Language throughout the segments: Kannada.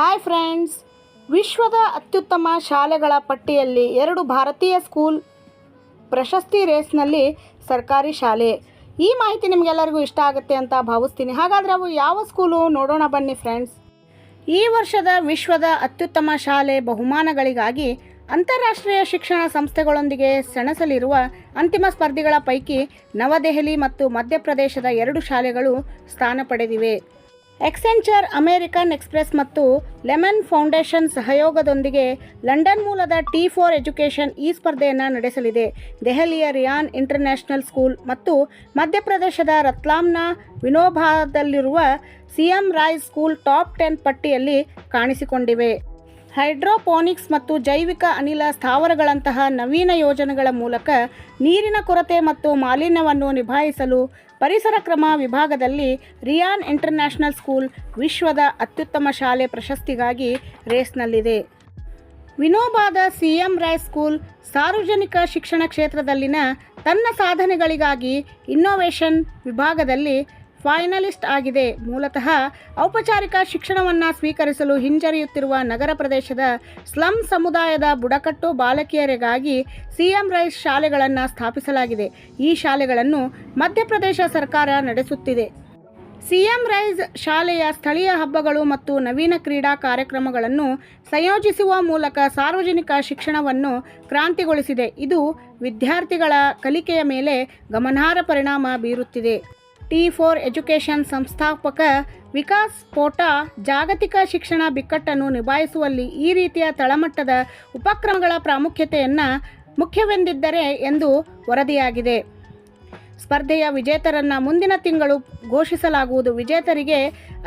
ಹಾಯ್ ಫ್ರೆಂಡ್ಸ್ ವಿಶ್ವದ ಅತ್ಯುತ್ತಮ ಶಾಲೆಗಳ ಪಟ್ಟಿಯಲ್ಲಿ ಎರಡು ಭಾರತೀಯ ಸ್ಕೂಲ್ ಪ್ರಶಸ್ತಿ ರೇಸ್ನಲ್ಲಿ ಸರ್ಕಾರಿ ಶಾಲೆ. ಈ ಮಾಹಿತಿ ನಿಮಗೆಲ್ಲರಿಗೂ ಇಷ್ಟ ಆಗುತ್ತೆ ಅಂತ ಭಾವಿಸ್ತೀನಿ. ಹಾಗಾದರೆ ಅವು ಯಾವ ಸ್ಕೂಲು ನೋಡೋಣ ಬನ್ನಿ ಫ್ರೆಂಡ್ಸ್ ಈ ವರ್ಷದ ವಿಶ್ವದ ಅತ್ಯುತ್ತಮ ಶಾಲೆ ಬಹುಮಾನಗಳಿಗಾಗಿ ಅಂತಾರಾಷ್ಟ್ರೀಯ ಶಿಕ್ಷಣ ಸಂಸ್ಥೆಗಳೊಂದಿಗೆ ಸೆಣಸಲಿರುವ ಅಂತಿಮ ಸ್ಪರ್ಧಿಗಳ ಪೈಕಿ ನವದೆಹಲಿ ಮತ್ತು ಮಧ್ಯಪ್ರದೇಶದ ಎರಡು ಶಾಲೆಗಳು ಸ್ಥಾನ ಪಡೆದಿವೆ. ಎಕ್ಸೆಂಚರ್, ಅಮೆರಿಕನ್ ಎಕ್ಸ್ಪ್ರೆಸ್ ಮತ್ತು ಲೆಮನ್ ಫೌಂಡೇಶನ್ ಸಹಯೋಗದೊಂದಿಗೆ ಲಂಡನ್ ಮೂಲದ ಟಿ ಫೋರ್ ಎಜುಕೇಷನ್ ಈ ಸ್ಪರ್ಧೆಯನ್ನು ನಡೆಸಲಿದೆ. ದೆಹಲಿಯ ರಿಯಾನ್ ಇಂಟರ್ನ್ಯಾಷನಲ್ ಸ್ಕೂಲ್ ಮತ್ತು ಮಧ್ಯಪ್ರದೇಶದ ರತ್ಲಾಮ್ನ ವಿನೋಬಾದಲ್ಲಿರುವ CM Rise School top ten ಪಟ್ಟಿಯಲ್ಲಿ ಕಾಣಿಸಿಕೊಂಡಿವೆ. ಹೈಡ್ರೋಪೋನಿಕ್ಸ್ ಮತ್ತು ಜೈವಿಕ ಅನಿಲ ಸ್ಥಾವರಗಳಂತಹ ನವೀನ ಯೋಜನೆಗಳ ಮೂಲಕ ನೀರಿನ ಕೊರತೆ ಮತ್ತು ಮಾಲಿನ್ಯವನ್ನು ನಿಭಾಯಿಸಲು ಪರಿಸರ ಕ್ರಮ ವಿಭಾಗದಲ್ಲಿ ರಿಯಾನ್ ಇಂಟರ್ನ್ಯಾಷನಲ್ ಸ್ಕೂಲ್ ವಿಶ್ವದ ಅತ್ಯುತ್ತಮ ಶಾಲೆ ಪ್ರಶಸ್ತಿಗಾಗಿ ರೇಸ್ನಲ್ಲಿದೆ. ವಿನೋಬಾದ ಸಿ ಎಂ ರಾಯ್ ಸ್ಕೂಲ್ ಸಾರ್ವಜನಿಕ ಶಿಕ್ಷಣ ಕ್ಷೇತ್ರದಲ್ಲಿನ ತನ್ನ ಸಾಧನೆಗಳಿಗಾಗಿ ಇನ್ನೋವೇಷನ್ ವಿಭಾಗದಲ್ಲಿ ಫೈನಲಿಸ್ಟ್ ಆಗಿದೆ. ಮೂಲತಃ ಔಪಚಾರಿಕ ಶಿಕ್ಷಣವನ್ನು ಸ್ವೀಕರಿಸಲು ಹಿಂಜರಿಯುತ್ತಿರುವ ನಗರ ಪ್ರದೇಶದ ಸ್ಲಮ್ ಸಮುದಾಯದ ಬುಡಕಟ್ಟು ಬಾಲಕಿಯರಿಗಾಗಿ ಸಿಎಂ ರೈಸ್ ಶಾಲೆಗಳನ್ನು ಸ್ಥಾಪಿಸಲಾಗಿದೆ. ಈ ಶಾಲೆಗಳನ್ನು ಮಧ್ಯಪ್ರದೇಶ ಸರ್ಕಾರ ನಡೆಸುತ್ತಿದೆ. ಸಿಎಂ ರೈಸ್ ಶಾಲೆಯ ಸ್ಥಳೀಯ ಹಬ್ಬಗಳು ಮತ್ತು ನವೀನ ಕ್ರೀಡಾ ಕಾರ್ಯಕ್ರಮಗಳನ್ನು ಸಂಯೋಜಿಸುವ ಮೂಲಕ ಸಾರ್ವಜನಿಕ ಶಿಕ್ಷಣವನ್ನು ಕ್ರಾಂತಿಗೊಳಿಸಿದೆ. ಇದು ವಿದ್ಯಾರ್ಥಿಗಳ ಕಲಿಕೆಯ ಮೇಲೆ ಗಮನಾರ್ಹ ಪರಿಣಾಮ ಬೀರುತ್ತಿದೆ. ಟಿ ಫೋರ್ ಎಜುಕೇಷನ್ ಸಂಸ್ಥಾಪಕ ವಿಕಾಸ್ ಪೋಟಾ ಜಾಗತಿಕ ಶಿಕ್ಷಣ ಬಿಕ್ಕಟ್ಟನ್ನು ನಿಭಾಯಿಸುವಲ್ಲಿ ಈ ರೀತಿಯ ತಳಮಟ್ಟದ ಉಪಕ್ರಮಗಳ ಪ್ರಾಮುಖ್ಯತೆಯನ್ನು ಮುಖ್ಯವೆಂದಿದ್ದರೆ ಎಂದು ವರದಿಯಾಗಿದೆ. ಸ್ಪರ್ಧೆಯ ವಿಜೇತರನ್ನು ಮುಂದಿನ ತಿಂಗಳು ಘೋಷಿಸಲಾಗುವುದು. ವಿಜೇತರಿಗೆ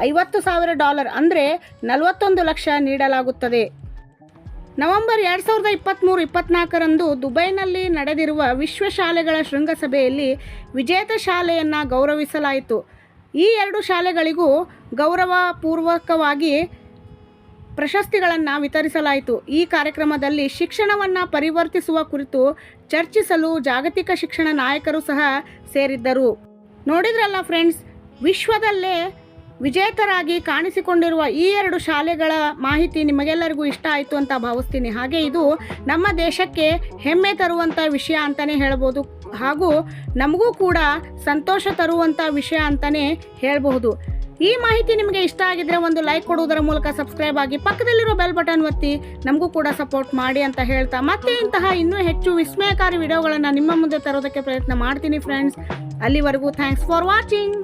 ಐವತ್ತು ಸಾವಿರ ಡಾಲರ್ ಅಂದರೆ ನಲವತ್ತೊಂದು ಲಕ್ಷ ನೀಡಲಾಗುತ್ತದೆ. ನವೆಂಬರ್ ಎರಡು ಸಾವಿರದ ಇಪ್ಪತ್ತ್ಮೂರು ಇಪ್ಪತ್ತ್ನಾಲ್ಕರಂದು ದುಬೈನಲ್ಲಿ ನಡೆದಿರುವ ವಿಶ್ವ ಶಾಲೆಗಳ ಶೃಂಗಸಭೆಯಲ್ಲಿ ವಿಜೇತ ಶಾಲೆಯನ್ನು ಗೌರವಿಸಲಾಯಿತು. ಈ ಎರಡು ಶಾಲೆಗಳಿಗೂ ಗೌರವಪೂರ್ವಕವಾಗಿ ಪ್ರಶಸ್ತಿಗಳನ್ನು ವಿತರಿಸಲಾಯಿತು. ಈ ಕಾರ್ಯಕ್ರಮದಲ್ಲಿ ಶಿಕ್ಷಣವನ್ನು ಪರಿವರ್ತಿಸುವ ಕುರಿತು ಚರ್ಚಿಸಲು ಜಾಗತಿಕ ಶಿಕ್ಷಣ ನಾಯಕರು ಸಹ ಸೇರಿದ್ದರು. ನೋಡಿದ್ರಲ್ಲ ಫ್ರೆಂಡ್ಸ್ ವಿಶ್ವದಲ್ಲೇ ವಿಜೇತರಾಗಿ ಕಾಣಿಸಿಕೊಂಡಿರುವ ಈ ಎರಡು ಶಾಲೆಗಳ ಮಾಹಿತಿ ನಿಮಗೆಲ್ಲರಿಗೂ ಇಷ್ಟ ಆಯಿತು ಅಂತ ಭಾವಿಸ್ತೀನಿ. ಹಾಗೆ ಇದು ನಮ್ಮ ದೇಶಕ್ಕೆ ಹೆಮ್ಮೆ ತರುವಂಥ ವಿಷಯ ಅಂತಲೇ ಹೇಳ್ಬೋದು. ಹಾಗೂ ನಮಗೂ ಕೂಡ ಸಂತೋಷ ತರುವಂಥ ವಿಷಯ ಅಂತಲೇ ಹೇಳಬಹುದು. ಈ ಮಾಹಿತಿ ನಿಮಗೆ ಇಷ್ಟ ಆಗಿದ್ರೆ ಒಂದು ಲೈಕ್ ಕೊಡುವುದರ ಮೂಲಕ ಸಬ್ಸ್ಕ್ರೈಬ್ ಆಗಿ ಪಕ್ಕದಲ್ಲಿರೋ ಬೆಲ್ ಬಟನ್ ಒತ್ತಿ ನಮಗೂ ಕೂಡ ಸಪೋರ್ಟ್ ಮಾಡಿ ಅಂತ ಹೇಳ್ತಾ ಮತ್ತೆ ಇಂತಹ ಇನ್ನೂ ಹೆಚ್ಚು ವಿಸ್ಮಯಕಾರಿ ವಿಡಿಯೋಗಳನ್ನು ನಿಮ್ಮ ಮುಂದೆ ತರೋದಕ್ಕೆ ಪ್ರಯತ್ನ ಮಾಡ್ತೀನಿ ಫ್ರೆಂಡ್ಸ್. ಅಲ್ಲಿವರೆಗೂ ಥ್ಯಾಂಕ್ಸ್ ಫಾರ್ ವಾಚಿಂಗ್.